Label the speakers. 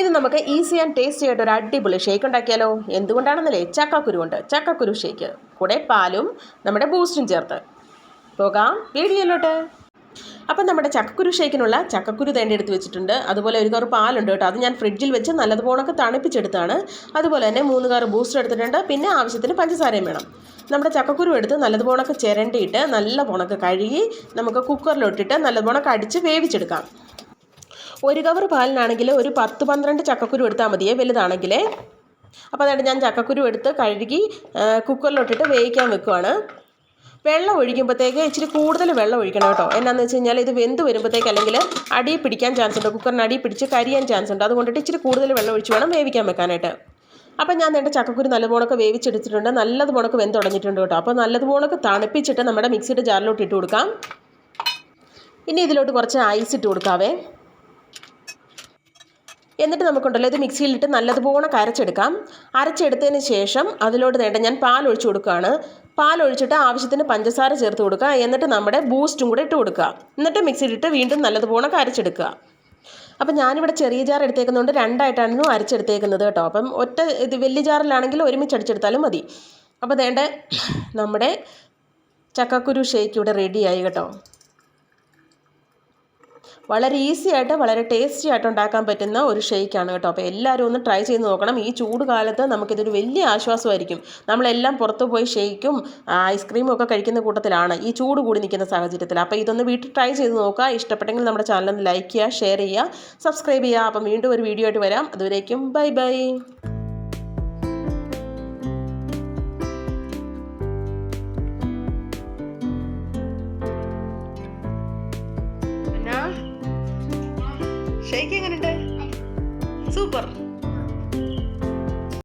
Speaker 1: ഇത് നമുക്ക് easy and tasty ആയിട്ട് ഒരു അടിപൊളി ഷേക്ക് ഉണ്ടാക്കിയാലോ? എന്തുകൊണ്ടാണെന്നല്ലേ? ചക്കക്കുരു കൊണ്ട് ചക്കക്കുരു ഷേക്ക് കൂടെ പാലും നമ്മുടെ ബൂസ്റ്റും ചേർത്ത്. പോകാം. വീഡിയോയിലോട്ട് അപ്പം നമ്മുടെ ചക്കക്കുരു ഷേക്കിനുള്ള ചക്കക്കുരു തേണ്ടി എടുത്ത് വെച്ചിട്ടുണ്ട്. അതുപോലെ ഒരു കറ് പാലുണ്ട് കേട്ടോ. അത് ഞാൻ ഫ്രിഡ്ജിൽ വെച്ച് നല്ലതുപോലൊക്കെ തണുപ്പിച്ചെടുത്താണ്. അതുപോലെ തന്നെ മൂന്ന് കറ് ബൂസ്റ്റർ എടുത്തിട്ടുണ്ട്. പിന്നെ ആവശ്യത്തിന് പഞ്ചസാരയും വേണം. നമ്മുടെ ചക്കക്കുരു എടുത്ത് നല്ലതുപോലൊക്കെ ചിരണ്ടിയിട്ട് നല്ല പോണക്ക് കഴുകി നമുക്ക് കുക്കറിലോട്ടിട്ട് നല്ലതുപോണൊക്കെ അടിച്ച് വേവിച്ചെടുക്കാം. ഒരു കവർ പാലിനാണെങ്കിൽ ഒരു പത്ത് പന്ത്രണ്ട് ചക്കക്കുരു എടുത്താൽ മതിയേ വലുതാണെങ്കിലേ. അപ്പോൾ അതായത് ഞാൻ ചക്കക്കുരു എടുത്ത് കഴുകി കുക്കറിലോട്ടിട്ട് വേവിക്കാൻ വെക്കുവാണ്. വെള്ളം ഒഴിക്കുമ്പോഴത്തേക്ക് ഇച്ചിരി കൂടുതൽ വെള്ളം ഒഴിക്കണം കേട്ടോ. എന്നാന്ന് വെച്ച് കഴിഞ്ഞാൽ ഇത് വെന്ത് വരുമ്പോഴത്തേക്ക് അല്ലെങ്കിൽ അടി പിടിക്കാൻ ചാൻസ് ഉണ്ട്. കുക്കറിന് അടി പിടിച്ച് കരിയാൻ ചാൻസ് ഉണ്ട്. അതുകൊണ്ടിട്ട് ഇച്ചിരി കൂടുതൽ വെള്ളം ഒഴിച്ച് വേണം വേവിക്കാൻ വെക്കാനായിട്ട്. അപ്പം ഞാൻ എന്റെ ചക്കക്കുരു നല്ലതുപോലൊക്കെ വേവിച്ചെടുത്തിട്ടുണ്ട്. നല്ലതുപോണൊക്കെ വെന്ത് തുടങ്ങിയിട്ടുണ്ട് കേട്ടോ. അപ്പോൾ നല്ലതുപോലൊക്കെ തണുപ്പിച്ചിട്ട് നമ്മുടെ മിക്സിയുടെ ജാറിലോട്ട് ഇട്ട് കൊടുക്കാം. ഇനി ഇതിലോട്ട് കുറച്ച് ഐസ് ഇട്ട് കൊടുക്കാവേ. എന്നിട്ട് നമുക്കുണ്ടല്ലോ ഇത് മിക്സിയിലിട്ട് നല്ലതുപോലെ കരച്ചെടുക്കാം. അരച്ചെടുത്തതിന് ശേഷം അതിലോട്ട് വേണ്ട ഞാൻ പാൽ ഒഴിച്ചു കൊടുക്കുകയാണ്. പാൽ ഒഴിച്ചിട്ട് ആവശ്യത്തിന് പഞ്ചസാര ചേർത്ത് കൊടുക്കുക. എന്നിട്ട് നമ്മുടെ ബൂസ്റ്റും കൂടെ ഇട്ട് കൊടുക്കുക. എന്നിട്ട് മിക്സിയിലിട്ട് വീണ്ടും നല്ലതുപോലെ കരച്ചെടുക്കുക. അപ്പം ഞാനിവിടെ ചെറിയ ജാർ എടുത്തേക്കുന്നതുകൊണ്ട് രണ്ടായിട്ടാണ് അരച്ചെടുത്തേക്കുന്നത് കേട്ടോ. അപ്പം ഒറ്റ ഇത് വലിയ ജാറിലാണെങ്കിൽ ഒരുമിച്ച് അടിച്ചെടുത്താലും മതി. അപ്പോൾ വേണ്ട നമ്മുടെ ചക്കക്കുരു ഷേക്ക് ഇവിടെ റെഡിയായി കേട്ടോ. വളരെ ഈസി ആയിട്ട് വളരെ ടേസ്റ്റി ആയിട്ട് ഉണ്ടാക്കാൻ പറ്റുന്ന ഒരു ഷേക്കാണ് കേട്ടോ. അപ്പോൾ എല്ലാവരും ഒന്ന് ട്രൈ ചെയ്ത് നോക്കണം. ഈ ചൂട് കാലത്ത് നമുക്കിതൊരു വലിയ ആശ്വാസമായിരിക്കും. നമ്മളെല്ലാം പുറത്ത് പോയി ഷേക്കും ഐസ്ക്രീമും ഒക്കെ കഴിക്കുന്ന കൂട്ടത്തിലാണ് ഈ ചൂട് കൂടി നിൽക്കുന്ന സാഹചര്യത്തിൽ. അപ്പോൾ ഇതൊന്ന് വീട്ടിൽ ട്രൈ ചെയ്ത് നോക്കുക. ഇഷ്ടപ്പെട്ടെങ്കിൽ നമ്മുടെ ചാനൽ ലൈക്ക് ചെയ്യുക ഷെയർ ചെയ്യുക സബ്സ്ക്രൈബ് ചെയ്യുക. അപ്പം വീണ്ടും ഒരു വീഡിയോ ആയിട്ട് വരാം. അതുവരേക്കും ബൈ ബൈ ഷേക്ക് എങ്ങനെയുണ്ട് സൂപ്പർ.